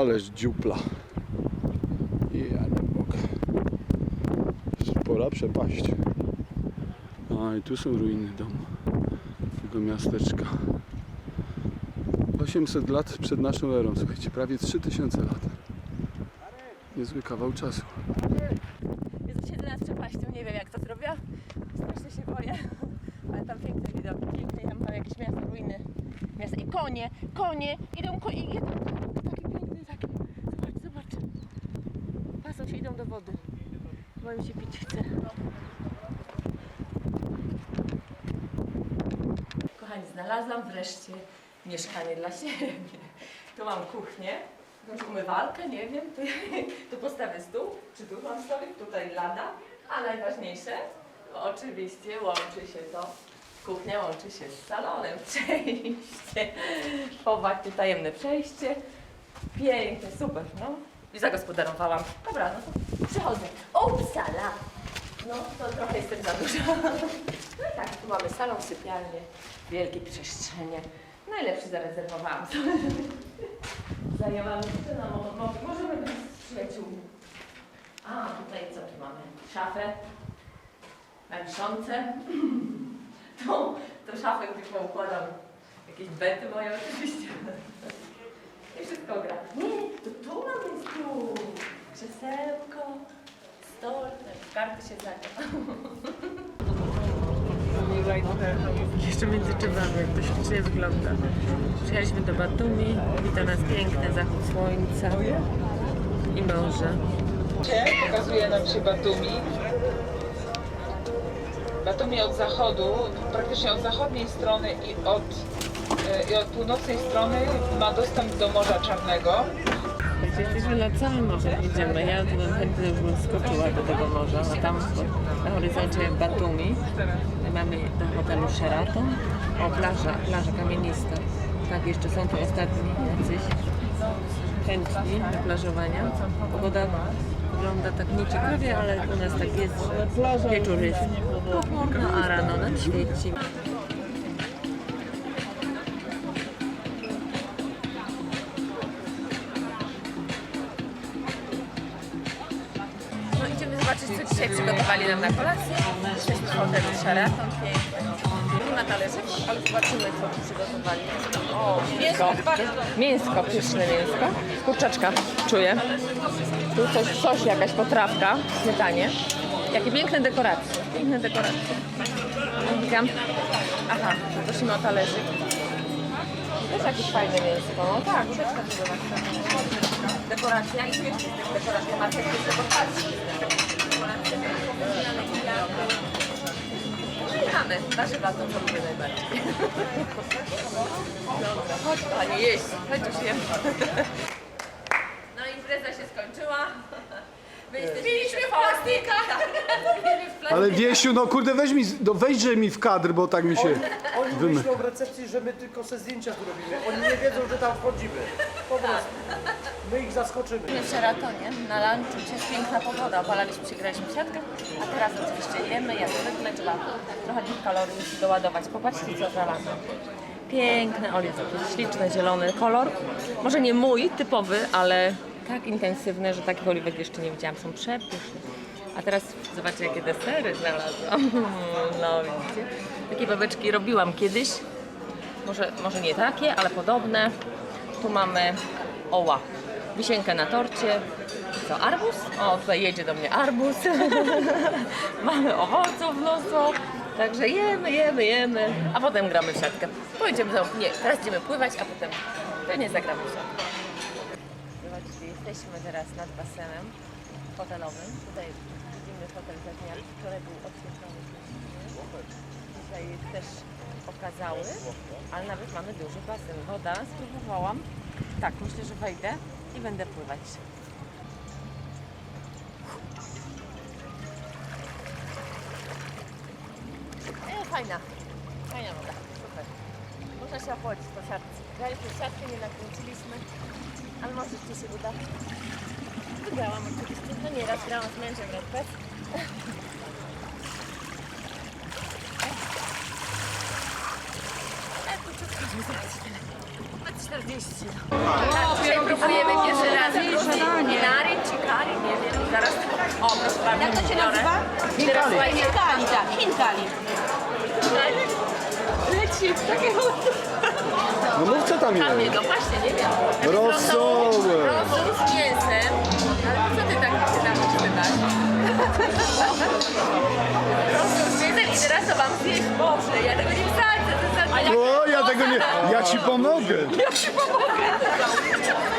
Ależ dziupla. Ja nie mogę. Spora przepaść. A i tu są ruiny domu. Tego miasteczka. 800 lat przed naszą erą, słuchajcie, prawie 3000 lat. Niezły kawał czasu. Jest siedzę nad przepaścią, nie wiem jak to zrobię. Strasznie się boję. Ale tam piękne widoki, piękne, tam mam jakieś miasto, ruiny. Miasto i konie, konie, idą konie, idą, taki piękny, taki. Zobacz, zobacz. Pasą się, idą do wody. Bo im się pić chce. Kochani, znalazłam wreszcie mieszkanie dla siebie. Tu mam kuchnię, umywalkę, nie wiem, tu, tu postawię stół, czy tu mam stolik, tutaj lada, a najważniejsze, oczywiście łączy się to, kuchnia łączy się z salonem, przejście, popatrzcie, tajemne przejście, piękne, super, no. I zagospodarowałam. Dobra, no to przychodzę. Upsala! No, to trochę jestem za dużo. No i tak, tu mamy salon, sypialnię, wielkie przestrzenie. Najlepszy zarezerwowałam sobie. Zajęłam jeszcze na mo- mo- możemy być z przyjaciółmi. A, tutaj co tu mamy? Szafę. Wiszące. Tą, tą szafę, gdzie poukładam jakieś bety moje oczywiście. I wszystko gra. Nie, to tu mamy stół. Krzesełko, stol, karty się. Jeszcze między czymami, jak to ślicznie wygląda. Przyjechaliśmy do Batumi, wita nas piękny zachód słońca i morze. Pokazuje nam się Batumi. Batumi od zachodu, praktycznie od zachodniej strony i od, i od północnej strony ma dostęp do Morza Czarnego. Jesteśmy nad samym morzem, idziemy. Ja bym chętnie już bym skoczyła do tego morza, a tam na horyzoncie Batumi mamy do hotelu Sheraton. O, plaża, plaża kamienista. Tak, jeszcze są tu ostatni jacyś chętni do plażowania. Pogoda wygląda tak nieciekawie, ale u nas tak jest, wieczór jest pochmurno, a rano nam świeci. Przygotowali nam na kolację. Jesteśmy w hotelu Sheraton, piękny. Talerzyk, ale zobaczymy, co tu przygotowali. O, mięsko. Mięsko, pyszne mięsko. Kurczaczka, czuję. Tu coś, coś jakaś potrawka, śmietanie. Jakie piękne dekoracje, piękne dekoracje. Witam. Aha, prosimy o talerzyk. Też jakieś fajne mięsko. No tak, kurczeczka zobaczcie. Dekoracja i jest dekoracja tego patrz. Dekoracja, pozmieniane kwiaty. No i mamy warzywa, to lubię najbardziej. Dobra, chodź kochanie, jeść, chodź już jem. No impreza się skończyła. My jesteśmy Mieliśmy plastika! Ale Wiesiu, no kurde, weź mi, no weźże mi w kadr, bo tak mi się... Oni Wymy- myślą w recepcji, że my tylko se zdjęcia tu robimy. Oni nie wiedzą, że tam wchodzimy. Po prostu. My ich zaskoczymy. w Szeratonie na lunchu, jest piękna pogoda. Opalaliśmy się, graliśmy w siatkę, a teraz oczywiście jemy, jak zwykle trzeba trochę tych kalorii doładować. Popatrzcie co znalazłam. Piękny oliw, taki śliczny, zielony kolor. Może nie mój, typowy, ale tak intensywny, że takich oliwek jeszcze nie widziałam. Są przepyszne. A teraz zobaczcie, jakie desery znalazłam. No widzicie? Takie babeczki robiłam kiedyś. Może, może nie takie, ale podobne. Tu mamy oła, wisienkę na torcie. Co, arbuz? O, tutaj jedzie do mnie arbuz. mamy owoców mnóstwo. Także jemy, jemy, jemy, a potem gramy w siatkę. Pojedziemy, do, nie, teraz idziemy pływać, a potem pewnie zagramy w siatkę. Zobaczcie, jesteśmy teraz nad basenem hotelowym. Tutaj widzimy hotel Zaźmiarki. Wczoraj był oświetlony ślicznie. Dzisiaj jest też okazały, ale nawet mamy duży basen. Woda, spróbowałam. Tak, myślę, że wejdę i będę pływać. E, fajna, fajna woda, super. Można się opłacić po siatce. Graliśmy w siatkę, nie nakręciliśmy, ale może ci się uda. Wygrałam oczywiście, no nie raz grałam z mężem Pet. E, tu wszystko zobaczcie. Patrzcie, 40. Tak, dzisiaj próbujemy pierwszy raz Nari czy kari, nie wiem. Zaraz. O, proszę bardzo. Jak to się nazywa? Teraz słuchajcie. Hinkali, tak, hinkali. Leci takiego. No mów co tam Tam jest. no właśnie, nie wiem. Rosołek. Rosół z mięsem. Ale co ty tak ty tam? Rosół z mięsem i teraz to mam zjeść. O, ja tego nie... Ja ci pomogę.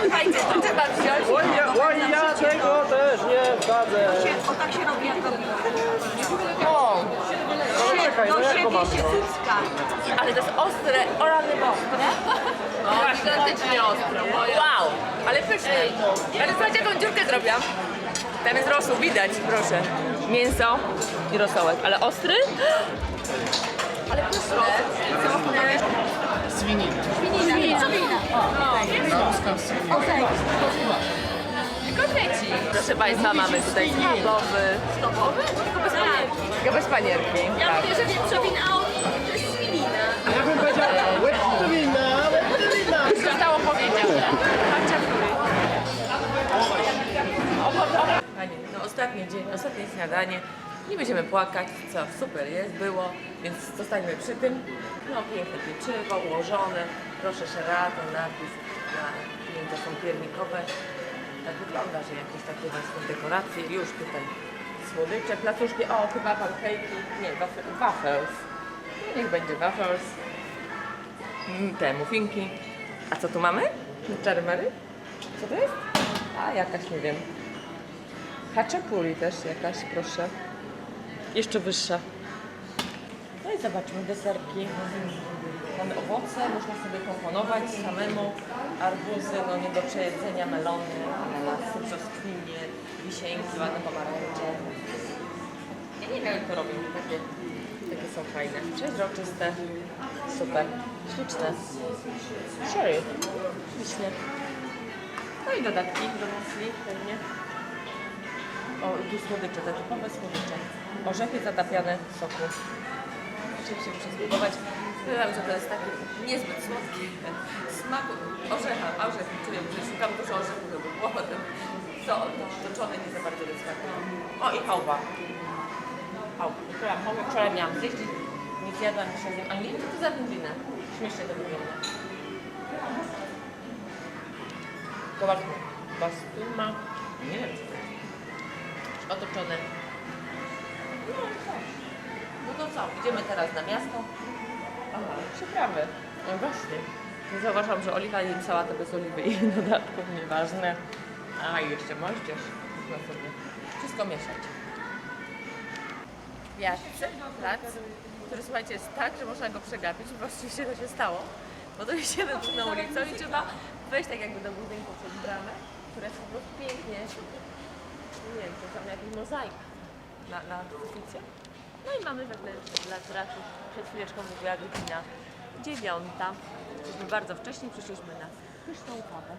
Słuchajcie, to trzeba wziąć. Oj, ja tego też nie zgadzę. O tak się robi, jak robi. Czekaj, no Do jak go mam? się cycka. Ale to jest ostre, orany ostre. No, gigantycznie ostre. Wow, ale pyszne. Ale słuchajcie, jaką dziurkę zrobiłam. Tam jest rosół, widać, proszę. Mięso i rosołek, ale ostry. Ale pyszne. Świnina. Świnina. Kotleci. Proszę Państwa, mamy tutaj schabowy. Schabowy? Tylko bez panierki. Tylko bez panierki. Ja tak. mówię, że wieprzowina, a on to jest świnina. Ja bym powiedział, łebtowina, łebtowina. Zostało powiedziane. Panie, no ostatni dzień, ostatnie śniadanie. Nie będziemy płakać, co super jest, było, więc zostańmy przy tym. No piękne pieczywo, ułożone, proszę Sheraton, napis na klienta są piernikowe. Tak wygląda, że jakieś takie właśnie dekoracje, już tutaj słodycze, placuszki, o chyba pancake'i, nie, waf- waffles. No, niech będzie waffles. Mm, Te muffinki. A co tu mamy? Czarmery? Co to jest? A jakaś, nie wiem. Haczapuri też jakaś, proszę. Jeszcze wyższa. No i zobaczmy deserki. Mamy owoce, można sobie komponować samemu. Arbuzy, no nie do przejedzenia, melony, ananasy, brzoskwinie, wisienki, ładne pomarańcze. Ja nie wiem jak to robią, takie, takie są fajne. Przeźroczyste, super, śliczne. Sherry, wiśnie. No i dodatki do musli pewnie. O, tu słodycze, te typowe słodycze. Orzechy zatapiane w soku. Oczywiście muszę spróbować. Wiem, że to jest taki niezbyt słodki smak orzecha. A orzechy czuję, że szukam dużo orzechów, żeby było potem to, to toczone nie za bardzo wyskakuje. O i chałwa. Chałwa. Wczoraj miałam zjeść i nie zjadłam, dzisiaj zjem. Ale nie wiem, co to za wędlina. Śmiesznie to wygląda. Zobaczmy. Bastuma. Nie wiem, co to jest. Otoczone. No to co? Idziemy teraz na miasto. Aha, przyprawy. No właśnie. Zauważam, że oliwa i sałata bez oliwy i dodatków nieważne. A jeszcze moździerz. Można sobie wszystko mieszać. Wiatce, plac, który słuchajcie jest tak, że można go przegapić. Właściwie to się stało, bo to jeden na ulicą i trzeba wejść tak jakby do budynku przez bramę, która jest po prostu pięknie, nie wiem, to tam jakaś mozaika na, na suficie. No i mamy wewnętrzny plac raczej. Przed chwileczką mówiła godzina dziewiąta. Jesteśmy bardzo wcześnie, przyszliśmy na pyszną kawę.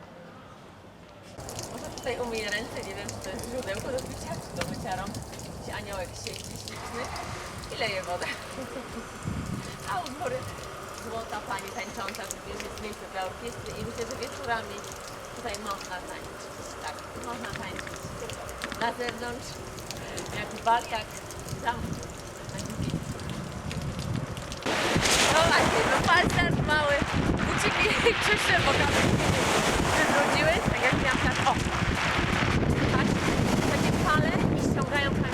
Może tutaj umyję ręce, nie wiem czy to jest źródełko do picia, czy do mycia rąk. Jakiś aniołek siedzi śliczny i leje wodę. A u góry złota pani tańcząca, również jest miejsce dla orkiestry i myślę, że wieczorami Tutaj można tańczyć. Tak, można tańczyć. Na zewnątrz, jak w barkach zamku. No właśnie, no palcach mały. Buciki krzyższe, bo kamienie wywróciły, tak jak miałam tak. O! Patrz, takie fale i ściągają kamienie.